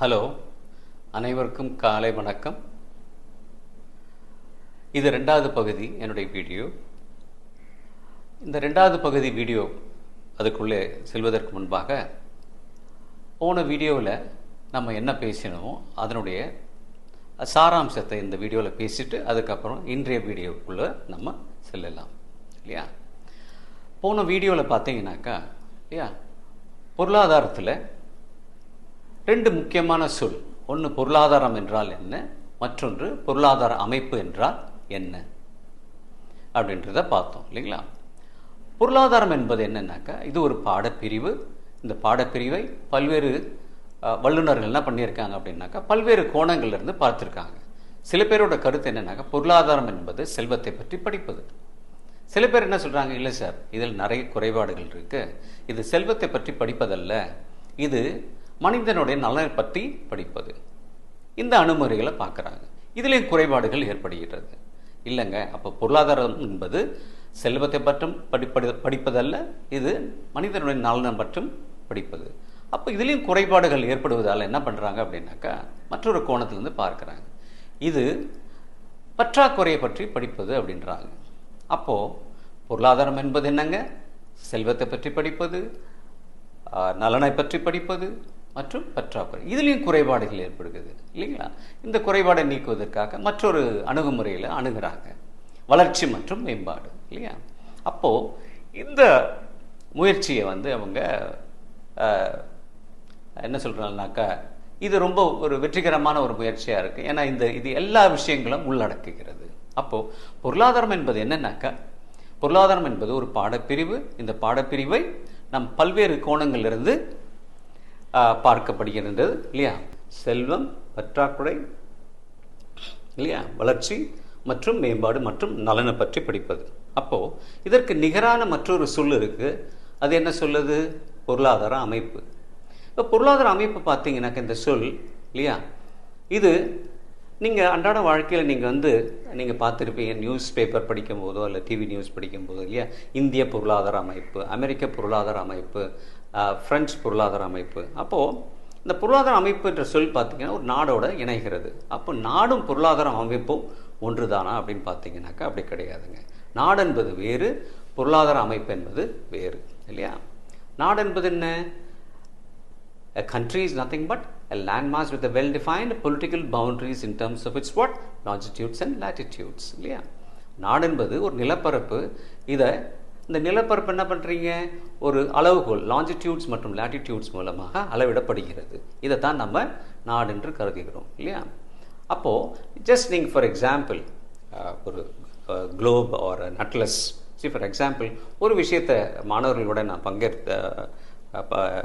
Hello அனைவருக்கும் காலை வணக்கம். இது ரெண்டாவது பகுதி என்னுடைய வீடியோ. இந்த ரெண்டாவது பகுதி வீடியோ அதுக்குள்ளே செல்வதற்கு முன்பாக போன வீடியோவில் நம்ம என்ன பேசினோமோ அதனுடைய சாராம்சத்தை இந்த வீடியோவில் பேசிட்டு அதுக்கப்புறம் இன்றைய வீடியோக்குள்ளே நம்ம செல்லலாம் இல்லையா? போன வீடியோவில் பார்த்தீங்கன்னாக்கா இல்லையா? பொருளாதாரத்தில் ரெண்டு முக்கியமான சொல். ஒன்று பொருளாதாரம் என்றால் என்ன? மற்றொன்று பொருளாதார அமைப்பு என்றால் என்ன? அப்படின்றத பார்த்தோம் இல்லைங்களா? பொருளாதாரம் என்பது என்னன்னாக்கா இது ஒரு பாடப்பிரிவு. இந்த பாடப்பிரிவை பல்வேறு வல்லுநர்கள் என்ன பண்ணியிருக்காங்க அப்படின்னாக்கா பல்வேறு கோணங்கள்லேருந்து பார்த்துருக்காங்க. சில பேரோட கருத்து என்னன்னாக்கா பொருளாதாரம் என்பது செல்வத்தை பற்றி படிப்பது. சில பேர் என்ன சொல்கிறாங்க இல்லை சார் இதில் நிறைய குறைபாடுகள் இருக்குது இது செல்வத்தை பற்றி படிப்பதல்ல. இது மனிதனுடைய நலனை பற்றி படிப்பது. இந்த அணுமுறைகளை பார்க்குறாங்க. இதுலேயும் குறைபாடுகள் ஏற்படுகிறது. இல்லைங்க அப்போ பொருளாதாரம் என்பது செல்வத்தை பற்றும் படிப்படி படிப்பதல்ல இது மனிதனுடைய நலனை பற்றும் படிப்பது. அப்போ இதுலேயும் குறைபாடுகள் ஏற்படுவதால் என்ன பண்ணுறாங்க அப்படின்னாக்கா மற்றொரு கோணத்திலிருந்து பார்க்குறாங்க. இது பற்றாக்குறையை பற்றி படிப்பது அப்படின்றாங்க. அப்போது பொருளாதாரம் என்பது என்னங்க? செல்வத்தை பற்றி படிப்பது நலனை பற்றி படிப்பது மற்றும் பற்றாக்குறை. இதுலேயும் குறைபாடுகள் ஏற்படுகிறது இல்லைங்களா? இந்த குறைபாடை நீக்குவதற்காக மற்றொரு அணுகுமுறையில் அணுகிறாங்க. வளர்ச்சி மற்றும் மேம்பாடு இல்லையா? அப்போது இந்த முயற்சியை வந்து அவங்க என்ன சொல்கிறாங்கனாக்கா இது ரொம்ப ஒரு வெற்றிகரமான ஒரு முயற்சியாக இருக்குது ஏன்னா இந்த இது எல்லா விஷயங்களும் உள்ளடக்குகிறது. அப்போது பொருளாதாரம் என்பது என்னன்னாக்கா பொருளாதாரம் என்பது ஒரு பாடப்பிரிவு. இந்த பாடப்பிரிவை நம் பல்வேறு கோணங்களிலிருந்து பார்க்கப்படுகின்றது இல்லையா? செல்வம் பற்றாக்குறை இல்லையா? வளர்ச்சி மற்றும் மேம்பாடு மற்றும் நலனை பற்றி படிப்பது. அப்போ இதற்கு நிகரான மற்றொரு சொல் இருக்கு. அது என்ன சொல்லுது? பொருளாதார அமைப்பு. இப்போ பொருளாதார அமைப்பு பார்த்தீங்கன்னாக்க இந்த சொல் இல்லையா? இது நீங்கள் அன்றாட வாழ்க்கையில் நீங்கள் வந்து நீங்கள் பார்த்துருப்பீங்க நியூஸ் பேப்பர் படிக்கும் போதோ இல்லை டிவி நியூஸ் படிக்கும் போதோ இல்லையா? இந்திய பொருளாதார அமைப்பு அமெரிக்க பொருளாதார அமைப்பு ஃப்ரெஞ்ச் பொருளாதார அமைப்பு. அப்போது இந்த பொருளாதார அமைப்பு என்ற சொல் பார்த்திங்கன்னா ஒரு நாடோட இணைகிறது. அப்போ நாடும் பொருளாதார அமைப்பும் ஒன்றுதானா அப்படின்னு பார்த்தீங்கன்னாக்கா அப்படி கிடையாதுங்க. நாடு என்பது வேறு பொருளாதார அமைப்பு என்பது வேறு இல்லையா? நாடு என்பது என்ன? A country is nothing but a landmass with a well-defined political boundaries in terms of its what? Longitudes and latitudes. இல்லையா? நாடு என்பது ஒரு நிலப்பரப்பு. இதை இந்த நிலப்பரப்பு என்ன பண்ணுறீங்க ஒரு அளவுகோல் லாஞ்சிடியூட்ஸ் மற்றும் லேட்டிடியூட்ஸ் மூலமாக அளவிடப்படுகிறது. இதை தான் நம்ம நாடு என்று கருதுகிறோம் இல்லையா? அப்போது ஜஸ்ட் நீங்கள் ஃபார் எக்ஸாம்பிள் ஒரு குளோப் ஆர் நட்லஸ் சி ஃபார் எக்ஸாம்பிள் ஒரு விஷயத்தை மாணவர்களோட நான் பங்கேற்க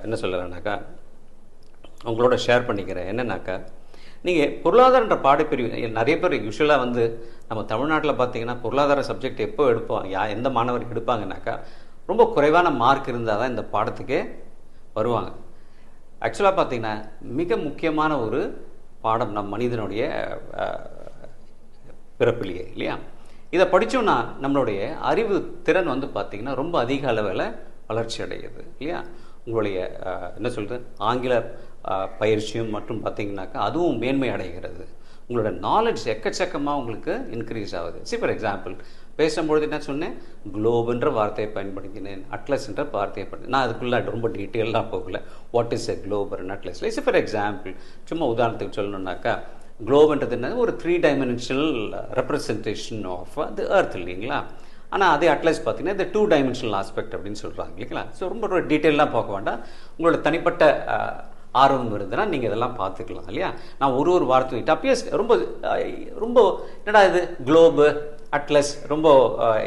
என்ன சொல்லலைனாக்கா உங்களோட ஷேர் பண்ணிக்கிறேன். என்னன்னாக்கா நீங்கள் பொருளாதாரன்ற பாடப்பிரிவு நிறைய பேர் யூஸ்வலாக வந்து நம்ம தமிழ்நாட்டில் பார்த்தீங்கன்னா பொருளாதார சப்ஜெக்ட் எப்போ எடுப்போம் யா எந்த மாணவர் எடுப்பாங்கனாக்கா ரொம்ப குறைவான மார்க் இருந்தால் தான் இந்த பாடத்துக்கே வருவாங்க. ஆக்சுவலாக பார்த்தீங்கன்னா மிக முக்கியமான ஒரு பாடம் நம் மனிதனுடைய பிறப்பிலேயே இல்லையா? இதை படித்தோம்னா நம்மளுடைய அறிவு திறன் வந்து பார்த்திங்கன்னா ரொம்ப அதிக அளவில் வளர்ச்சி அடையுது இல்லையா? உங்களுடைய என்ன சொல்கிறது ஆங்கில பயிற்சியும் மற்றும் பார்த்திங்கனாக்கா அதுவும் மேன்மை அடைகிறது. உங்களோட நாலேஜ் எக்கச்சக்கமாக உங்களுக்கு இன்க்ரீஸ் ஆகுது. சி ஃபார் எக்ஸாம்பிள் பேசும்பொழுது என்ன சொன்னேன்? குளோபுன்ற வார்த்தையை பயன்படுத்தினேன். அட்லஸ்ன்ற வார்த்தையை பண்ணி நான் அதுக்குள்ளே ரொம்ப டீட்டெயிலாக போகல. What is a globe or atlas is for example சும்மா உதாரணத்துக்கு சொல்லணுன்னாக்கா குளோபுன்றது என்ன ஒரு three dimensional representation of the earth இல்லைங்களா? ஆனால் அதே அட்லஸ் பார்த்தீங்கன்னா இந்த டூ டைமென்ஷனல் ஆஸ்பெக்ட் அப்படின்னு சொல்கிறாங்க இல்லைங்களா? ஸோ ரொம்ப ஒரு டீட்டெயிலாக பார்க்க வேண்டாம். உங்களோட தனிப்பட்ட ஆர்வம் இருந்ததுன்னா நீங்கள் இதெல்லாம் பார்த்துக்கலாம் இல்லையா? நான் ஒரு ஒரு வார்த்தையும் இட் அப்பியர்ஸ் ரொம்ப ரொம்ப என்னடா இது? குளோபு அட்லஸ் ரொம்ப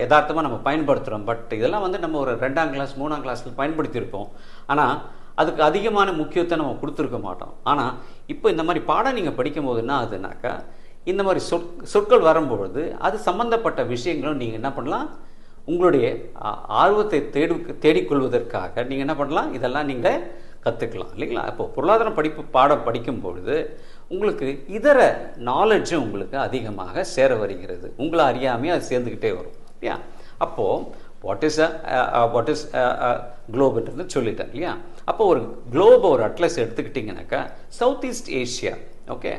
யதார்த்தமாக நம்ம பயன்படுத்துகிறோம் பட் இதெல்லாம் வந்து நம்ம ஒரு ரெண்டாம் கிளாஸ் மூணாம் கிளாஸில் பயன்படுத்தியிருப்போம். ஆனால் அதுக்கு அதிகமான முக்கியத்துவம் நம்ம கொடுத்துருக்க மாட்டோம். ஆனால் இப்போ இந்த மாதிரி பாடம் நீங்கள் படிக்கும்போது என்ன ஆகுதுனாக்கா இந்த மாதிரி சொற் சொற்கள் வரும்பொழுது அது சம்மந்தப்பட்ட விஷயங்களும் நீங்கள் என்ன பண்ணலாம்? உங்களுடைய ஆர்வத்தை தேடு தேடிக்கொள்வதற்காக நீங்கள் என்ன பண்ணலாம்? இதெல்லாம் நீங்கள் கற்றுக்கலாம் இல்லைங்களா? இப்போ பொருளாதார படிப்பு பாடம் படிக்கும் பொழுது உங்களுக்கு இதர நாலெட்ஜும் உங்களுக்கு அதிகமாக சேர வருகிறது. உங்களை அறியாமையே அது சேர்ந்துக்கிட்டே வரும் இல்லையா? அப்போது வாட் இஸ் வாட் இஸ் குளோப்ன்றது சொல்லிட்டேன் இல்லையா? அப்போ ஒரு குளோப் ஒரு அட்லஸ் எடுத்துக்கிட்டிங்கனாக்கா சவுத் ஈஸ்ட் ஏஷியா ஓகே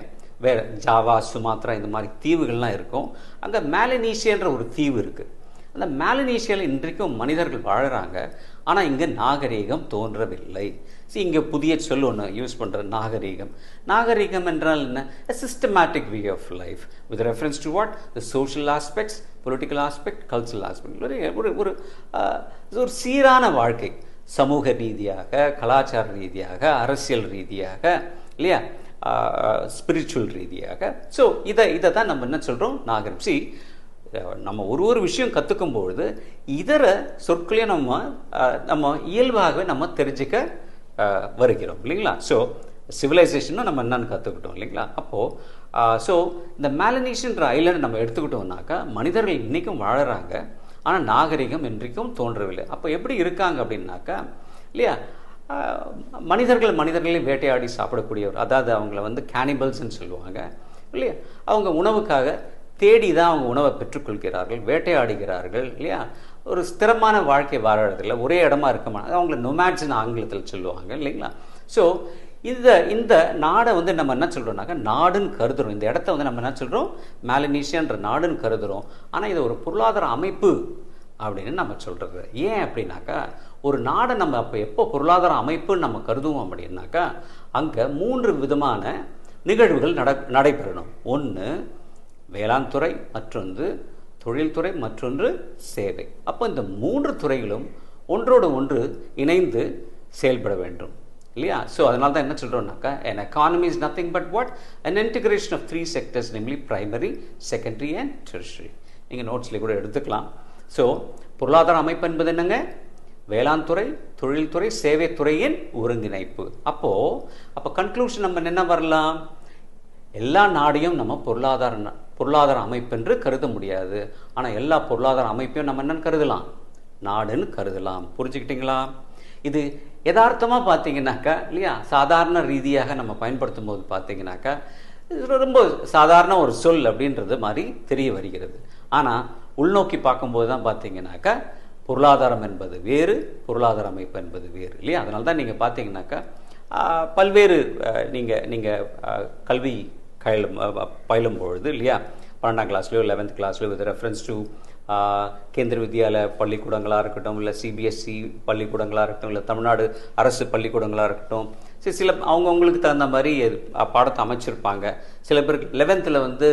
வேற ஜாவா சுமாத்ரா இந்த மாதிரி தீவுகள்லாம் இருக்கும். அங்கே மேலனீஷியன்ற ஒரு தீவு இருக்குது அந்த மேலனீஷியாவில் இன்றைக்கும் மனிதர்கள் வாழறாங்க. ஆனால் இங்கே நாகரீகம் தோன்றவில்லை. ஸோ இங்கே புதிய சொல் ஒன்று யூஸ் பண்ணுற நாகரீகம். நாகரீகம் என்றால் என்ன? Systematic way of life with reference to what the social aspects political aspect cultural aspect ஒரு ஒரு ஒரு சீரான வாழ்க்கை. சமூக ரீதியாக கலாச்சார ரீதியாக அரசியல் ரீதியாக இல்லையா? ஸ்பிரிச்சுவல் ரீதியாக. ஸோ இதை இதை தான் நம்ம என்ன சொல்கிறோம் நாகரம் சி நம்ம ஒரு ஒரு விஷயம் கற்றுக்கும் பொழுது இதர சொற்களையும் நம்ம நம்ம இயல்பாகவே நம்ம தெரிஞ்சுக்க வருகிறோம் இல்லைங்களா? ஸோ சிவிலைசேஷனும் நம்ம என்னன்னு கற்றுக்கிட்டோம் இல்லைங்களா? அப்போது ஸோ இந்த மேலனீஷன்ற ஐலண்ட் நம்ம எடுத்துக்கிட்டோம்னாக்கா மனிதர்கள் இன்றைக்கும் வாழறாங்க. ஆனால் நாகரிகம் இன்றைக்கும் தோன்றவில்லை. அப்போ எப்படி இருக்காங்க அப்படின்னாக்கா இல்லையா? மனிதர்கள் மனிதர்களையும் வேட்டையாடி சாப்பிடக்கூடியவர். அதாவது அவங்கள வந்து கேனிபல்ஸ்ன்னு சொல்லுவாங்க இல்லையா? அவங்க உணவுக்காக தேடி தான் அவங்க உணவை பெற்றுக்கொள்கிறார்கள் வேட்டையாடுகிறார்கள் இல்லையா? ஒரு ஸ்திரமான வாழ்க்கை வாழறதில்ல ஒரே இடமா இருக்க மாட்டாங்க அவங்கள நொமேட்ஸ்னு ஆங்கிலத்தில் சொல்லுவாங்க இல்லைங்களா? ஸோ இந்த இந்த நாடை வந்து நம்ம என்ன சொல்கிறோம்னாக்கா நாடுன்னு கருதுறோம். இந்த இடத்த வந்து நம்ம என்ன சொல்கிறோம் மேலனீஷியன்ற நாடுன்னு கருதுறோம். ஆனால் இது ஒரு பொருளாதார அமைப்பு அப்படின்னு நம்ம சொல்கிறது ஏன் அப்படின்னாக்கா ஒரு நாடை நம்ம அப்போ எப்போ பொருளாதார அமைப்புன்னு நம்ம கருதுவோம் அப்படின்னாக்கா அங்கே மூன்று விதமான நிகழ்வுகள் நட நடைபெறணும். ஒன்று வேளாண் துறை மற்றொன்று தொழில்துறை மற்றொன்று சேவை. அப்போ இந்த மூன்று துறைகளும் ஒன்றோடு ஒன்று இணைந்து செயல்பட வேண்டும். இல்லையா? ஸோ அதனால தான் என்ன சொல்கிறோம்னாக்கா an economy is nothing but what and integration of three sectors namely primary secondary and tertiary நீங்கள் நோட்ஸ்லேயே கூட எடுத்துக்கலாம். ஸோ பொருளாதார அமைப்பு என்பது என்னங்க? வேளாண் துறை தொழில்துறை சேவைத்துறையின் ஒருங்கிணைப்பு. அப்போது அப்போ கன்க்ளூஷன் நம்ம என்ன வரலாம்? எல்லா நாடையும் நம்ம பொருளாதார ந- பொருளாதார அமைப்பு என்று கருத முடியாது. ஆனால் எல்லா பொருளாதார அமைப்பையும் நம்ம என்னன்னு கருதலாம். நாடுன்னு கருதலாம். புரிஞ்சுக்கிட்டீங்களா? இது யதார்த்தமாக பார்த்தீங்கன்னாக்கா இல்லையா? சாதாரண ரீதியாக நம்ம பயன்படுத்தும் போது பார்த்தீங்கன்னாக்கா ரொம்ப சாதாரண ஒரு சொல் அப்படின்றது மாதிரி தெரிய வருகிறது. ஆனால் உள்நோக்கி பார்க்கும்போது தான் பார்த்தீங்கன்னாக்கா பொருளாதாரம் என்பது வேறு பொருளாதார அமைப்பு என்பது வேறு இல்லையா? அதனால தான் நீங்கள் பார்த்தீங்கன்னாக்கா பல்வேறு நீங்கள் நீங்கள் கல்வி பயிலும் பயிலும் பொழுது இல்லையா? பன்னெண்டாம் கிளாஸ்லையோ eleventh கிளாஸ்லையோ with reference to Kendriya Vidyalaya பள்ளிக்கூடங்களாக இருக்கட்டும் இல்லை சிபிஎஸ்சி பள்ளிக்கூடங்களாக இருக்கட்டும் இல்லை தமிழ்நாடு அரசு பள்ளிக்கூடங்களாக இருக்கட்டும் சரி சில அவங்கவுங்களுக்கு தகுந்த மாதிரி பாடத்தை அமைச்சிருப்பாங்க. சில பேருக்கு லெவன்த்தில் வந்து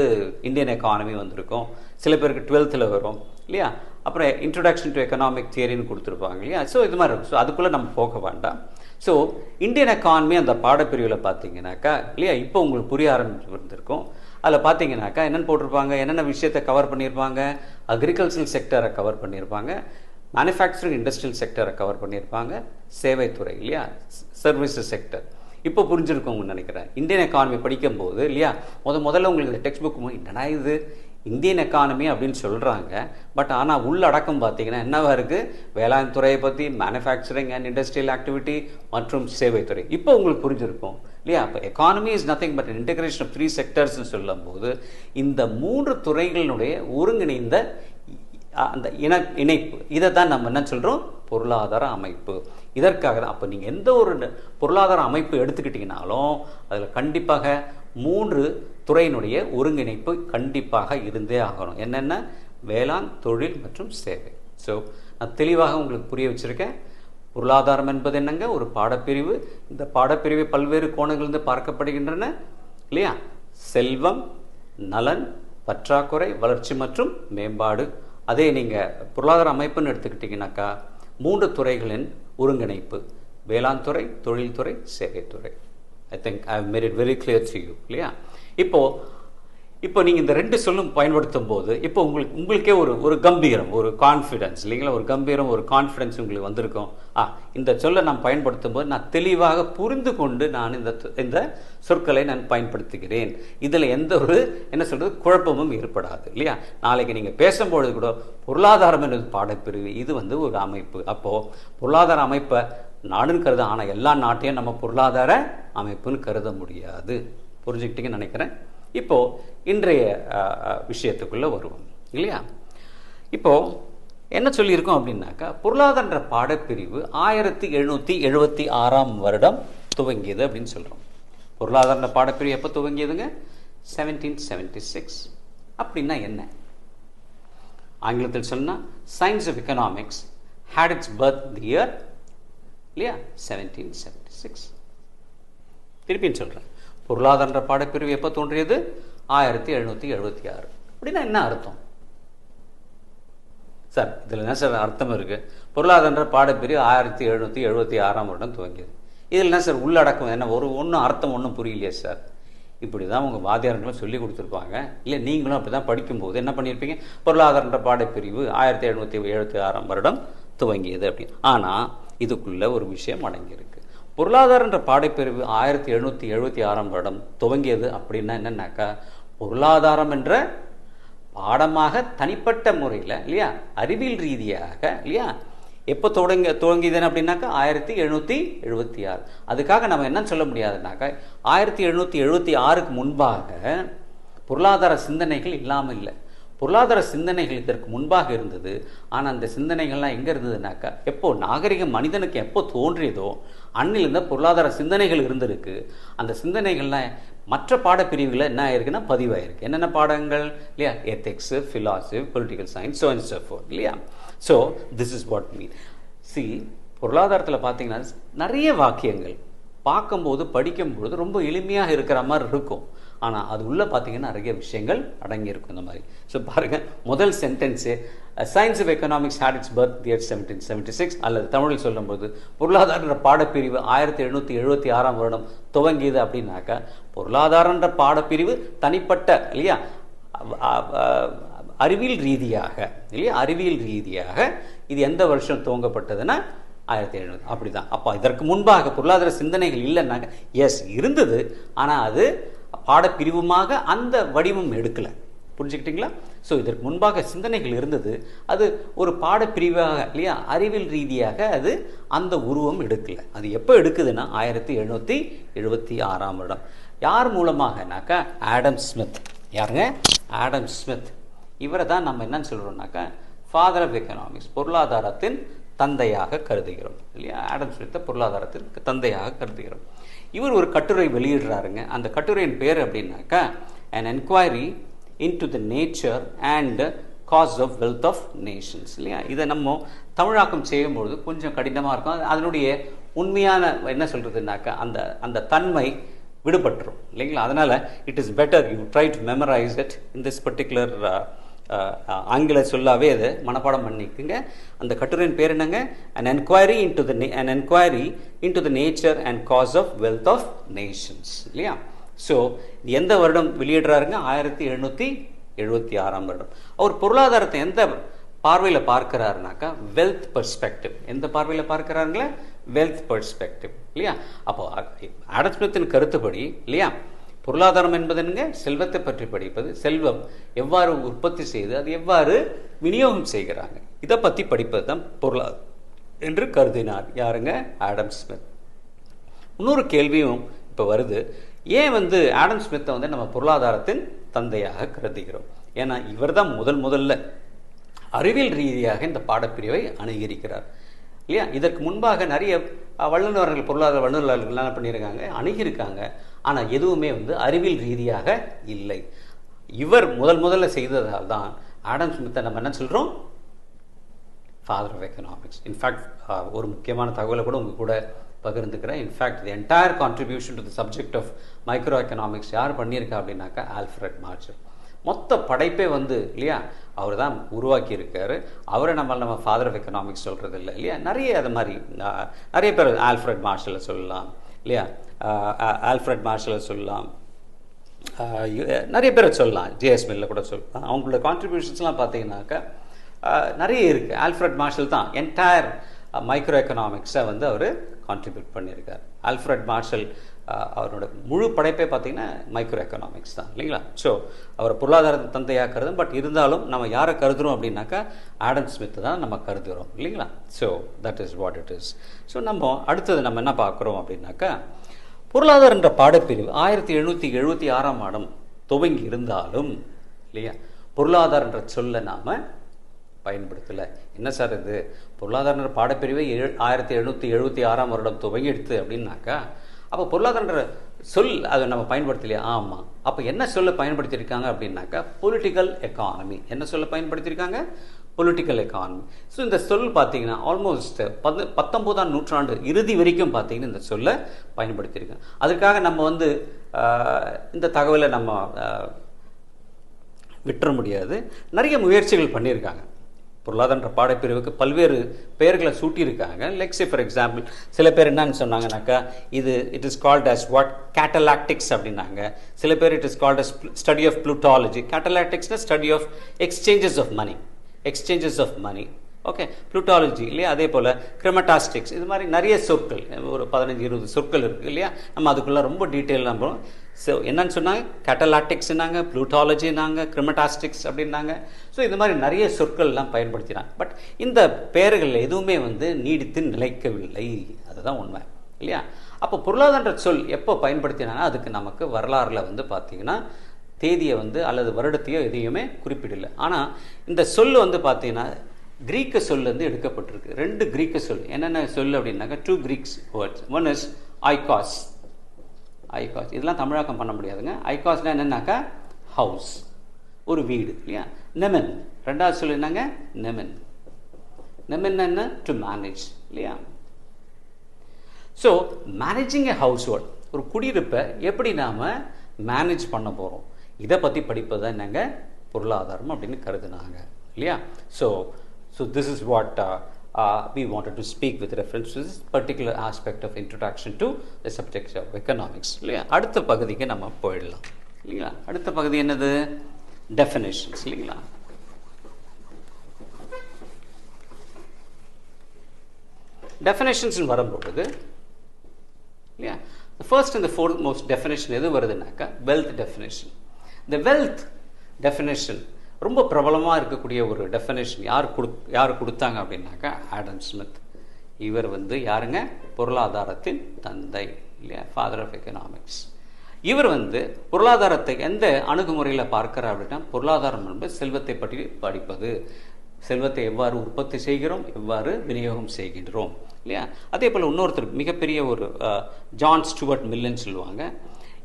இந்தியன் எக்கானமி வந்திருக்கும். சில பேருக்கு டுவெல்த்தில் வரும் இல்லையா? அப்புறம் இன்ட்ரடக்ஷன் டு எக்கனாமிக் தியரின்னு கொடுத்துருப்பாங்க இல்லையா? ஸோ இது மாதிரி இருக்கும். ஸோ அதுக்குள்ளே நம்ம போக வேண்டாம். ஸோ இந்தியன் எக்கானமி அந்த பாடப்பிரிவில் பார்த்தீங்கன்னாக்கா இல்லையா இப்போ உங்களுக்கு புரிய ஆரம்பிச்சிருந்திருக்கும். அதில் பார்த்தீங்கன்னாக்கா என்னென்னு போட்டிருப்பாங்க என்னென்ன விஷயத்தை கவர் பண்ணியிருப்பாங்க அக்ரிகல்ச்சரல் செக்டரை கவர் பண்ணியிருப்பாங்க மேனுஃபேக்சரிங் இண்டஸ்ட்ரியல் செக்டரை கவர் பண்ணியிருப்பாங்க சேவைத்துறை இல்லையா சர்வீசஸ் செக்டர் இப்போ புரிஞ்சிருக்கோங்கன்னு நினைக்கிறேன். இந்தியன் எக்கானமி படிக்கும்போது இல்லையா முத முதல்ல உங்களுக்கு இந்த டெக்ஸ்ட் புக் என்னடா இது? இந்தியன் எக்கானமி அப்படின்னு சொல்கிறாங்க பட் ஆனால் உள்ளடக்கம் பார்த்தீங்கன்னா என்னவா இருக்குது வேளாண் துறையை பற்றி மேனுஃபேக்சரிங் அண்ட் இண்டஸ்ட்ரியல் ஆக்டிவிட்டி மற்றும் சேவைத்துறை. இப்போ உங்களுக்கு புரிஞ்சிருக்கும் இல்லையா? அப்போ economy is nothing but integration of three செக்டர்ஸ்னு சொல்லும்போது இந்த மூன்று துறைகளினுடைய ஒருங்கிணைந்த அந்த இன இணைப்பு. இதை தான் நம்ம என்ன சொல்கிறோம் பொருளாதார அமைப்பு. இதற்காக தான் அப்போ நீங்கள் எந்த ஒரு பொருளாதார அமைப்பு எடுத்துக்கிட்டிங்கனாலும் அதில் கண்டிப்பாக மூன்று துறையினுடைய ஒருங்கிணைப்பு கண்டிப்பாக இருந்தே ஆகணும். என்னென்ன? வேளாண் தொழில் மற்றும் சேவை. ஸோ நான் தெளிவாக உங்களுக்கு புரிய வச்சுருக்கேன். பொருளாதாரம் என்பது என்னங்க? ஒரு பாடப்பிரிவு. இந்த பாடப்பிரிவு பல்வேறு கோணங்களிலிருந்து பார்க்கப்படுகின்றன இல்லையா? செல்வம் நலன் பற்றாக்குறை வளர்ச்சி மற்றும் மேம்பாடு. அதே நீங்கள் பொருளாதார அமைப்புன்னு எடுத்துக்கிட்டிங்கனாக்கா மூன்று துறைகளின் ஒருங்கிணைப்பு. வேளாண் துறை தொழில்துறை சேவைத்துறை I think I made it very clear to you இல்லையா? இப்போ இப்போ நீங்கள் இந்த ரெண்டு சொல்லும் பயன்படுத்தும் போது இப்போ உங்களுக்கு உங்களுக்கே ஒரு ஒரு கம்பீரம் ஒரு கான்ஃபிடன்ஸ் இல்லைங்களா? ஒரு கம்பீரம் ஒரு கான்ஃபிடன்ஸ் உங்களுக்கு வந்திருக்கும். ஆ இந்த சொல்லை நான் பயன்படுத்தும் போது நான் தெளிவாக புரிந்து கொண்டு நான் இந்த இந்த சொற்களை நான் பயன்படுத்துகிறேன். இதில் எந்த ஒரு என்ன சொல்கிறது குழப்பமும் ஏற்படாது இல்லையா? நாளைக்கு நீங்கள் பேசும்பொழுது கூட பொருளாதாரம் என்பது பாடப்பிரிவு. இது வந்து ஒரு அமைப்பு. அப்போது பொருளாதார அமைப்பை நாடுன்னு கருத ஆனால் எல்லா நாட்டையும் நம்ம பொருளாதார அமைப்புன்னு கருத முடியாது. புரிஞ்சுக்கிட்டீங்கன்னு நினைக்கிறேன். இப்போது இன்றைய விஷயத்துக்குள்ளே வருவோம். இல்லையா? இப்போது என்ன சொல்லியிருக்கோம் அப்படின்னாக்கா பொருளாதார பாடப்பிரிவு ஆயிரத்தி எழுநூற்றி எழுபத்தி ஆறாம் வருடம் துவங்கியது அப்படின்னு சொல்கிறோம் பொருளாதார பாடப்பிரிவு எப்போ துவங்கியதுங்க? செவன்டீன் செவன்டி சிக்ஸ் அப்படின்னா என்ன? ஆங்கிலத்தில் சொன்னால் science of economics had its birth the year இல்லையா? செவன்டீன் செவன்டி சிக்ஸ் திருப்பின்னு சொல்கிறேன் பொருளாதார பாடப்பிரிவு எப்போ தோன்றியது? ஆயிரத்தி எழுநூற்றி எழுபத்தி ஆறு. அப்படின்னா என்ன அர்த்தம்? சார் இதில் என்ன சார் அர்த்தம் இருக்குது பொருளாதார பாடப்பிரிவு ஆயிரத்தி எழுநூற்றி எழுபத்தி ஆறாம் வருடம் துவங்கியது. இதில் என்ன சார் உள்ளடக்கம் என்ன? ஒரு ஒன்றும் அர்த்தம் ஒன்றும் புரியலையே சார். இப்படி தான் உங்கள் வாத்தியாரங்களும் சொல்லி கொடுத்துருப்பாங்க. இல்லை நீங்களும் அப்படி தான் படிக்கும்போது என்ன பண்ணியிருப்பீங்க? பொருளாதார பாடப்பிரிவு ஆயிரத்தி எழுநூற்றி எழுபத்தி ஆறாம் வருடம் துவங்கியது அப்படின்னு. ஆனால் இதுக்குள்ள ஒரு விஷயம் அடங்கியிருக்கு. பொருளாதாரன்ற பாடைப்பிரிவு ஆயிரத்தி எழுநூற்றி எழுபத்தி ஆறாம் வருடம் துவங்கியது அப்படின்னா என்னன்னாக்கா பொருளாதாரம் என்ற பாடமாக தனிப்பட்ட முறையில் இல்லையா அறிவியல் ரீதியாக இல்லையா எப்போ தொடங்க துவங்கியதுன்னு அப்படின்னாக்கா ஆயிரத்தி எழுநூற்றி எழுபத்தி ஆறு. அதுக்காக நம்ம என்ன சொல்ல முடியாதுனாக்கா ஆயிரத்தி எழுநூற்றி எழுபத்தி ஆறுக்கு முன்பாக பொருளாதார சிந்தனைகள் இல்லாமல் இல்லை. பொருளாதார சிந்தனைகள் இதற்கு முன்பாக இருந்தது. ஆனால் அந்த சிந்தனைகள்லாம் எங்கே இருந்ததுனாக்கா எப்போ நாகரிக மனிதனுக்கு எப்போ தோன்றியதோ அன்னிலிருந்த பொருளாதார சிந்தனைகள் இருந்திருக்கு. அந்த சிந்தனைகள்லாம் மற்ற பாடப்பிரிவுகளில் என்ன ஆயிருக்குன்னா பதிவாயிருக்கு. என்னென்ன பாடங்கள்? இல்லையா? Ethics philosophy political science so and so இல்லையா? So this is what mean see பொருளாதாரத்தில் பார்த்தீங்கன்னா நிறைய வாக்கியங்கள். பார்க்கும்போது படிக்கும்போது ரொம்ப எளிமையாக இருக்கிற மாதிரி இருக்கும். ஆனால் அது உள்ளே பார்த்தீங்கன்னா நிறைய விஷயங்கள் அடங்கியிருக்கும் இந்த மாதிரி. ஸோ பாருங்கள் முதல் sentence science of economics had its birth the year seventeen seventy six அல்லது தமிழில் சொல்லும்போது பொருளாதார பாடப்பிரிவு ஆயிரத்தி எழுநூற்றி எழுபத்தி ஆறாம் வருடம் துவங்கியது அப்படின்னாக்கா பொருளாதாரன்ற பாடப்பிரிவு தனிப்பட்ட இல்லையா அறிவியல் ரீதியாக இல்லையா அறிவியல் ரீதியாக இது எந்த வருஷம் துவங்கப்பட்டதுன்னா ஆயிரத்தி எழுநூறு அப்படி தான் அப்போ இதற்கு முன்பாக பொருளாதார சிந்தனைகள் இல்லைன்னாங்க எஸ் இருந்தது ஆனால் அது பாடப்பிரிவுமாக அந்த வடிவம் எடுக்கலை. புரிஞ்சுக்கிட்டீங்களா? ஸோ இதற்கு முன்பாக சிந்தனைகள் இருந்தது. அது ஒரு பாடப்பிரிவாக இல்லையா? அறிவியல் ரீதியாக அது அந்த உருவம் எடுக்கலை. அது எப்போ எடுக்குதுன்னா ஆயிரத்தி எழுநூற்றி எழுபத்தி ஆறாம் வருடம். யார் மூலமாகனாக்கா? Adam Smith. யாருங்க? Adam Smith. இவரை தான் நம்ம என்னன்னு சொல்கிறோம்னாக்கா ஃபாதர் ஆஃப் எக்கனாமிக்ஸ் பொருளாதாரத்தின் தந்தையாக கருதுகிறோம். இல்லையா? ஆடம் ஸ்மித்தை பொருளாதாரத்தின் தந்தையாக கருதுகிறோம். இவர் ஒரு கட்டுரை வெளியிடுறாருங்க. அந்த கட்டுரையின் பேர் அப்படின்னாக்கா an enquiry into the nature and causes of wealth of nations இல்லையா? இதை நம்ம தமிழாக்கம் செய்யும்பொழுது கொஞ்சம் கடினமாக இருக்கும். அதனுடைய உண்மையான என்ன சொல்கிறதுனாக்கா அந்த அந்த தன்மை விடுபட்டுரும் இல்லைங்களா? அதனால் it is better you try to memorise it in this particular ஆங்கில சொல்லாவே அது மனப்பாடம் பண்ணிக்குங்க. அந்த கட்டுரையின் பேர் என்னங்க? An enquiry into the an enquiry into the nature and causes of wealth of nations இல்லையா? ஸோ எந்த வருடம் வெளியிடுறாருங்க? ஆயிரத்தி எழுநூற்றி எழுபத்தி ஆறாம் வருடம். அவர் பொருளாதாரத்தை எந்த பார்வையில் பார்க்கிறாருனாக்கா வெல்த் பெர்ஸ்பெக்டிவ் எந்த பார்வையில் பார்க்கிறாருங்களா? வெல்த் பெர்ஸ்பெக்டிவ் இல்லையா? அப்போ ஆடம் கருத்துப்படி இல்லையா? பொருளாதாரம் என்பது என்னங்க செல்வத்தை பற்றி படிப்பது. செல்வம் எவ்வாறு உற்பத்தி செய்து அது எவ்வாறு விநியோகம் செய்கிறாங்க? இதை பற்றி படிப்பது தான் பொருளாதாரம் என்று கருதினார். யாருங்க? Adam Smith. இன்னொரு கேள்வியும் இப்போ வருது. ஏன் வந்து ஆடம் ஸ்மித்தை வந்து நம்ம பொருளாதாரத்தின் தந்தையாக கருதுகிறோம்? ஏன்னா இவர் தான் முதல் முதல்ல அறிவியல் ரீதியாக இந்த பாடப்பிரிவை அணுகியிருக்கிறார். இல்லையா? இதற்கு முன்பாக நிறைய வல்லுநர்கள் பொருளாதார வல்லுநர்கள் என்ன பண்ணியிருக்காங்க? அணுகியிருக்காங்க. ஆனால் எதுவுமே வந்து அறிவியல் ரீதியாக இல்லை. இவர் முதல் முதல்ல செய்ததால் தான் ஆடம் ஸ்மித்தை நம்ம என்ன சொல்கிறோம் ஃபாதர் ஆஃப் எக்கனாமிக்ஸ் இன்ஃபேக்ட் ஒரு முக்கியமான தகவலை கூட உங்கள் கூட பகிர்ந்துக்கிறேன். In fact the entire contribution to the subject of micro economics யார் பண்ணியிருக்கா அப்படின்னாக்கா ஆல்ஃப்ரட் மார்ச்சர் மொத்த படைப்பே வந்து இல்லையா அவர் தான் உருவாக்கியிருக்காரு. அவரை நம்ம நம்ம ஃபாதர் ஆஃப் எக்கனாமிக்ஸ் சொல்கிறது இல்லை இல்லையா? நிறைய அது மாதிரி நிறைய பேர் ஆல்ஃப்ரட் மார்ஷலை சொல்லலாம் இல்லையா? ஆல்ஃப்ரட் மார்ஷலை சொல்லலாம். நிறைய பேரை சொல்லலாம். ஜிஎஸ் மில்ல கூட சொல்லலாம். அவங்களோட கான்ட்ரிபியூஷன்ஸ்லாம் பார்த்தீங்கன்னாக்கா நிறைய இருக்குது ஆல்ஃப்ரட் மார்ஷல் தான் என்டையர் மைக்ரோ எக்கனாமிக்ஸை வந்து அவர் கான்ட்ரிபியூட் பண்ணியிருக்கார். ஆல்ஃப்ரட் மார்ஷல் அவரோட முழு படைப்பே பார்த்தீங்கன்னா மைக்ரோ எக்கனாமிக்ஸ் தான் இல்லைங்களா? ஸோ அவர் பொருளாதார தந்தையாக கருதும் பட் இருந்தாலும் நம்ம யாரை கருதுகிறோம் அப்படின்னாக்கா ஆடம் ஸ்மித் தான் நம்ம கருதுகிறோம் இல்லைங்களா? So that is what it is so நம்ம அடுத்தது நம்ம என்ன பார்க்குறோம் அப்படின்னாக்கா பொருளாதாரன்ற பாடப்பிரிவு ஆயிரத்தி எழுநூற்றி எழுபத்தி ஆறாம் ஆடம் துவங்கி இருந்தாலும் இல்லையா? பொருளாதாரன்ற சொல்ல நாம் பயன்படுத்தலை. என்ன சார் இது? பொருளாதாரன்ற பாடப்பிரிவை ஏழு ஆயிரத்தி எழுநூற்றி எழுபத்தி ஆறாம் வருடம் துவங்கி எடுத்து அப்படின்னாக்கா அப்போ பொருளாதாரன்ற சொல் அதை நம்ம பயன்படுத்தலையா? ஆமாம் அப்போ என்ன சொல்ல பயன்படுத்தியிருக்காங்க அப்படின்னாக்கா பொலிட்டிக்கல் எக்கானமி என்ன சொல்ல பயன்படுத்தியிருக்காங்க? பொலிட்டிக்கல் எக்கானமி ஸோ இந்த சொல் பார்த்தீங்கன்னா ஆல்மோஸ்ட் பத்து பத்தொம்போதாம் நூற்றாண்டு இறுதி வரைக்கும் பார்த்தீங்கன்னா இந்த சொல்லை பயன்படுத்தியிருக்கேன் அதுக்காக நம்ம வந்து இந்த தகவலை நம்ம விட்டுற முடியாது. நிறைய முயற்சிகள் பண்ணியிருக்காங்க. பொருளாதார பாடப்பிரிவுக்கு பல்வேறு பெயர்களை சூட்டியிருக்காங்க. லைக் ஃபார் எக்ஸாம்பிள் சில பேர் என்னன்னு சொன்னாங்கனாக்கா இது it is called as what catallactics அப்படின்னாங்க. சில பேர் it is called as study of plutology கேட்டலாக்டிக்ஸ்னா study of exchanges of money exchanges of money okay plutology இல்லையா? அதே போல் கிரிமட்டாஸ்டிக்ஸ் இது மாதிரி நிறைய சொற்கள் ஒரு பதினஞ்சு இருபது சொற்கள் இருக்குது இல்லையா? நம்ம அதுக்குள்ளே ரொம்ப டீட்டெயில் நம்ம ஸோ என்னன்னு சொன்னாங்க? கேட்டலாட்டிக்ஸ்னாங்க ப்ளூட்டாலஜினாங்க கிரிமட்டாஸ்டிக்ஸ் அப்படின்னாங்க. ஸோ இது மாதிரி நிறைய சொற்கள்லாம் பயன்படுத்தினாங்க. பட் இந்த பெயர்கள் எதுவுமே வந்து நீடித்து நிலைக்கவில்லை. அதுதான் உண்மை இல்லையா? அப்போ பொருளாதார சொல் எப்போ பயன்படுத்தினாங்க அதுக்கு நமக்கு வரலாறுல வந்து பார்த்தீங்கன்னா தேதியை வந்து அல்லது வருடத்தையோ எதையுமே குறிப்பிடல. ஆனால் இந்த சொல் வந்து பார்த்தீங்கன்னா கிரீக்க சொல்லேருந்து எடுக்கப்பட்டிருக்கு. ரெண்டு கிரீக்க சொல். என்னென்ன சொல் அப்படின்னாக்கா two Greeks words one is oikos oikos இதெல்லாம் தமிழாக்கம் பண்ண முடியாதுங்க. ஐகாஸ்னால் என்னென்னாக்கா ஹவுஸ் ஒரு வீடு இல்லையா? நெமன் ரெண்டாவது சொல் என்னங்க? நெமன் நெமன் என்ன? டு மேனேஜ் இல்லையா? So managing a household ஒரு குடியிருப்பை எப்படி நாம் மேனேஜ் பண்ண போகிறோம் இதை பற்றி படிப்பது தான் என்னங்க? பொருளாதாரம் அப்படின்னு கருதுனாங்க. இல்லையா? So so this is what we wanted to speak with reference to this particular aspect of introduction to the subject of economics. இல்லையா? அடுத்த பகுதிக்கு நம்ம போயிடலாம். இல்லைங்களா? அடுத்த பகுதி என்னது? டெஃபினேஷன்ஸ் இல்லைங்களா? டெஃபினேஷன்ஸ் வரும்பொழுது இல்லையா? ஃபர்ஸ்ட் இந்த ஃபோர்த் மோஸ்ட் டெஃபினேஷன் எது வருதுனாக்கா வெல்த் டெஃபினேஷன் இந்த வெல்த் டெஃபினேஷன் ரொம்ப பிரபலமாக இருக்கக்கூடிய ஒரு டெஃபினேஷன் யார் கொடு யார் கொடுத்தாங்க அப்படின்னாக்கா ஆடம் ஸ்மித். இவர் வந்து யாருங்க? பொருளாதாரத்தின் தந்தை இல்லையா? ஃபாதர் ஆஃப் எக்கனாமிக்ஸ் இவர் வந்து பொருளாதாரத்தை எந்த அணுகுமுறையில் பார்க்கிறார் அப்படின்னா பொருளாதாரம் என்பது செல்வத்தை பற்றி படிப்பது. செல்வத்தை எவ்வாறு உற்பத்தி செய்கிறோம்? எவ்வாறு விநியோகம் செய்கின்றோம்? இல்லையா? அதே போல் இன்னொருத்தர் மிகப்பெரிய ஒரு ஜான் ஸ்டுவர்ட் மில்லுன்னு சொல்லுவாங்க.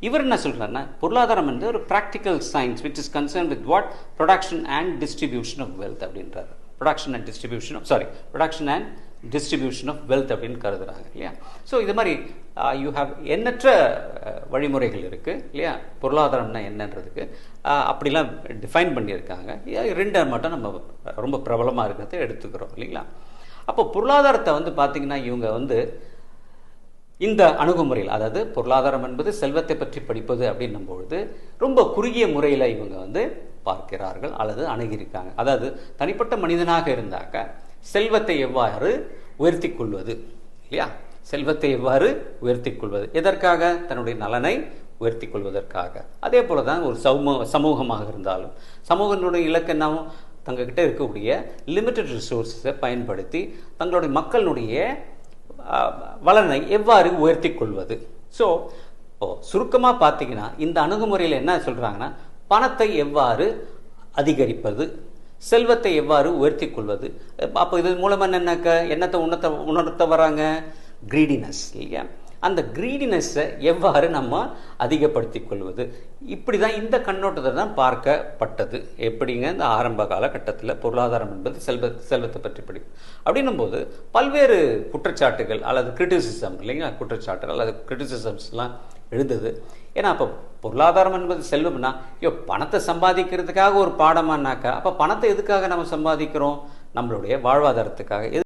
இவர் என்ன சொல்கிறாருன்னா பொருளாதாரம் வந்து ஒரு practical science which is concern with what production and distribution of wealth அப்படின்றாரு. Production and distribution of sorry production and distribution of wealth அப்படின்னு கருதுறாங்க இல்லையா? ஸோ இது மாதிரி யூ ஹாவ் எண்ணற்ற வழிமுறைகள் இருக்குது இல்லையா? பொருளாதாரம்னா என்னன்றதுக்கு அப்படிலாம் டிஃபைன் பண்ணியிருக்காங்க. ரெண்டு மட்டும் நம்ம ரொம்ப பிரபலமாக இருக்கிறத எடுத்துக்கிறோம் இல்லைங்களா? அப்போ பொருளாதாரத்தை வந்து பார்த்திங்கன்னா இவங்க வந்து இந்த அணுகுமுறையில் அதாவது பொருளாதாரம் என்பது செல்வத்தை பற்றி படிப்பது அப்படின்னும் பொழுது ரொம்ப குறுகிய முறையில் இவங்க வந்து பார்க்கிறார்கள் அல்லது அணுகியிருக்காங்க. அதாவது தனிப்பட்ட மனிதனாக இருந்தாக்க செல்வத்தை எவ்வாறு உயர்த்தி கொள்வது இல்லையா? செல்வத்தை எவ்வாறு உயர்த்தி கொள்வது எதற்காக தன்னுடைய நலனை உயர்த்தி கொள்வதற்காக. அதே போல தான் ஒரு சமூக சமூகமாக இருந்தாலும் சமூகத்தினுடைய இலக்கு என்னவும் தங்கக்கிட்ட இருக்கக்கூடிய லிமிட்டட் ரிசோர்ஸஸை பயன்படுத்தி தங்களுடைய மக்களுடைய வளனை எவ்வாறு உயர்த்தி கொள்வது ஸோ சுருக்கமாக பார்த்தீங்கன்னா இந்த அணுகுமுறையில் என்ன சொல்கிறாங்கன்னா பணத்தை எவ்வாறு அதிகரிப்பது செல்வத்தை எவ்வாறு உயர்த்தி கொள்வது அப்போ இது மூலமாக என்னன்னாக்க என்னத்தை உணர்த்த உணர்த்த வராங்க கிரீடினஸ் இல்லையா? அந்த க்ரீடினஸ்ஸை எவ்வாறு நம்ம அதிகப்படுத்தி கொள்வது? இப்படி தான் இந்த கண்ணோட்டத்தை தான் பார்க்கப்பட்டது. எப்படிங்க? இந்த ஆரம்ப காலகட்டத்தில் பொருளாதாரம் என்பது செல்வ செல்வத்தை பற்றி படி அப்படின்னும் போது பல்வேறு குற்றச்சாட்டுகள் அல்லது கிரிட்டிசிசம் இல்லைங்களா? குற்றச்சாட்டுகள் அல்லது கிரிட்டிசிசம்ஸ்லாம் எழுந்தது. ஏன்னா அப்போ பொருளாதாரம் என்பது செல்வம்னா ஐயோ பணத்தை சம்பாதிக்கிறதுக்காக ஒரு பாடமானாக்கா அப்போ பணத்தை எதுக்காக நம்ம சம்பாதிக்கிறோம்? நம்மளுடைய வாழ்வாதாரத்துக்காக. எது